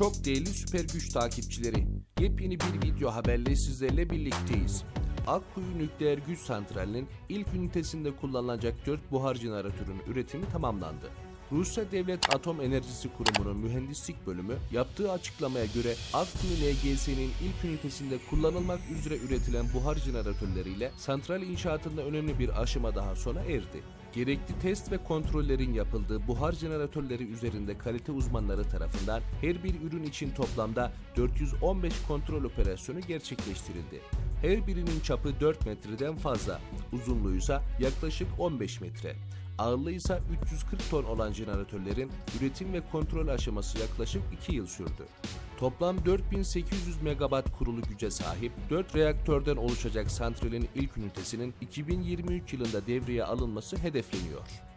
Çok değerli süper güç takipçileri, yepyeni bir video haberle sizlerle birlikteyiz. Akkuyu Nükleer Güç Santrali'nin ilk ünitesinde kullanılacak 4 buhar jeneratörünün üretimi tamamlandı. Rusya Devlet Atom Enerjisi Kurumu'nun mühendislik bölümü yaptığı açıklamaya göre Akkuyu NGS'nin ilk ünitesinde kullanılmak üzere üretilen buhar jeneratörleriyle santral inşaatında önemli bir aşama daha sona erdi. Gerekli test ve kontrollerin yapıldığı buhar jeneratörleri üzerinde kalite uzmanları tarafından her bir ürün için toplamda 415 kontrol operasyonu gerçekleştirildi. Her birinin çapı 4 metreden fazla, uzunluğu ise yaklaşık 15 metre. Ağırlığı ise 340 ton olan jeneratörlerin üretim ve kontrol aşaması yaklaşık 2 yıl sürdü. Toplam 4800 megawatt kurulu güce sahip 4 reaktörden oluşacak santralin ilk ünitesinin 2023 yılında devreye alınması hedefleniyor.